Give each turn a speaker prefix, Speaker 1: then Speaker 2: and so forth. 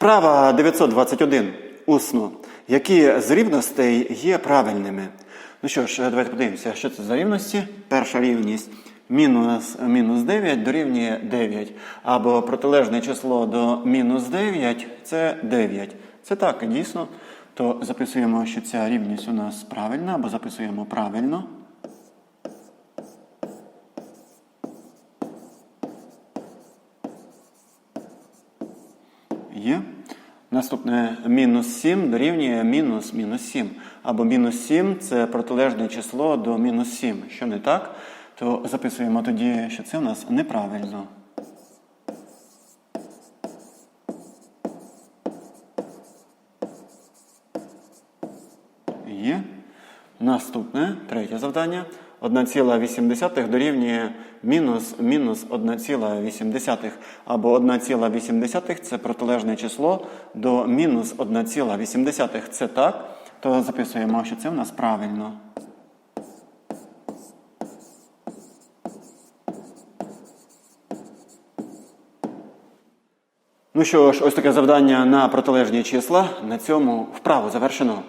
Speaker 1: Вправа 921. Усно. Які з рівностей є правильними? Ну що ж, давайте подивимося, що це за рівності. Перша рівність мінус, мінус 9 дорівнює 9. Або протилежне число до мінус 9 це 9. Це так, дійсно. То записуємо, що ця рівність у нас правильна, або записуємо правильно. Є. Наступне мінус 7 дорівнює мінус мінус 7. Або мінус 7 це протилежне число до мінус 7. Що не так, то записуємо тоді, що це у нас неправильно. Є. Наступне, третє завдання. 1,8 дорівнює мінус мінус 1,8. Або 1,8 це протилежне число до мінус 1,8. Це так, то записуємо, що це в нас правильно. Ну що ж, ось таке завдання на протилежні числа. На цьому вправу завершено.